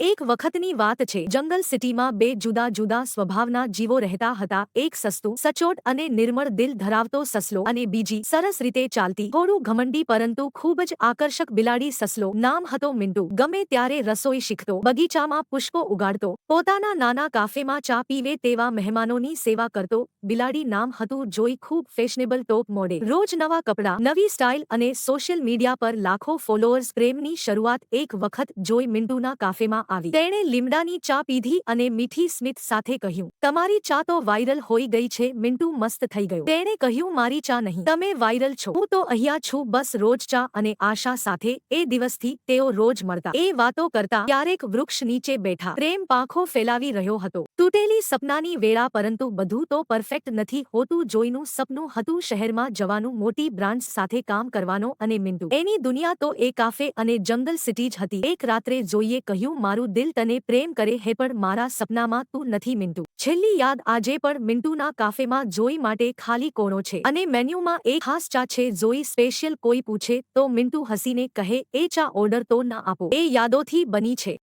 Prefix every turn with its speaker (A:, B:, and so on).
A: એક વખતની વાત છે. જંગલ સિટીમાં બે જુદા જુદા સ્વભાવના જીવો રહેતા હતા. એક સસ્તું, સચોટ અને નિર્મળ દિલ ધરાવતો સસલો અને બીજી સરસ રીતે ચાલતી થોડું ઘમંડી પરંતુ ખૂબ જ આકર્ષક બિલાડી સસલો. નામ હતો મિન્ટુ. ગમે ત્યારે રસોઈ શીખતો, બગીચામાં પુષ્પો ઉગાડતો, પોતાના નાના કાફેમાં ચા પીવે તેવા મહેમાનોની સેવા કરતો, બિલાડી નામ હતું જોઈ ખૂબ ફેશનેબલ ટોપ મોડે. રોજ નવા કપડાં, નવી સ્ટાઇલ અને સોશિયલ મીડિયા પર લાખો ફોલોઅર્સ પ્રેમની શરૂઆત એક વખત જોઈ મિન્ટુના કાફેમાં આવી. તેણે લીમડાની ચા પીધી અને મીઠી સ્મિત સાથે કહ્યું, તમારી ચા તો વાયરલ હોઈ ગઈ છે, મિન્ટુ મસ્ત થઈ ગયો. તેણે કહ્યું, મારી ચા નહીં. તમે વાયરલ છો. હું તો અહીંયા છું, બસ રોજ ચા અને આશા સાથે. એ દિવસથી તેઓ રોજ મળતા. એ વાતો કરતા ક્યારેક વૃક્ષ નીચે બેઠા. પ્રેમ પાંખો ફેલાવી રહ્યો હતો. તૂટેલી સપનાની વેળા પરંતુ બધું તો પરફેક્ટ નથી હોતું જોઈનું સપનું હતું શહેરમાં જવાનું મોટી બ્રાન્ડ્સ સાથે કામ કરવાનો અને મિન્ટુ એની દુનિયા તો એ કાફે અને જંગલ સિટી જ હતી. એક રાત્રે જોઈએ કહ્યું, મારું દિલ તને પ્રેમ કરે હે, પણ મારા સપનામાં તું નથી મિન્ટુ છેલ્લી યાદ આજે પણ મિન્ટુના કાફેમાં જોઈ માટે ખાલી કોણો છે અને મેન્યુમાં એક ખાસ ચા છે. જોઈ સ્પેશિયલ કોઈ પૂછે તો મિન્ટુ હસીને કહે, એ ચા ઓર્ડર તો ના આપો. એ યાદોથી બની છે.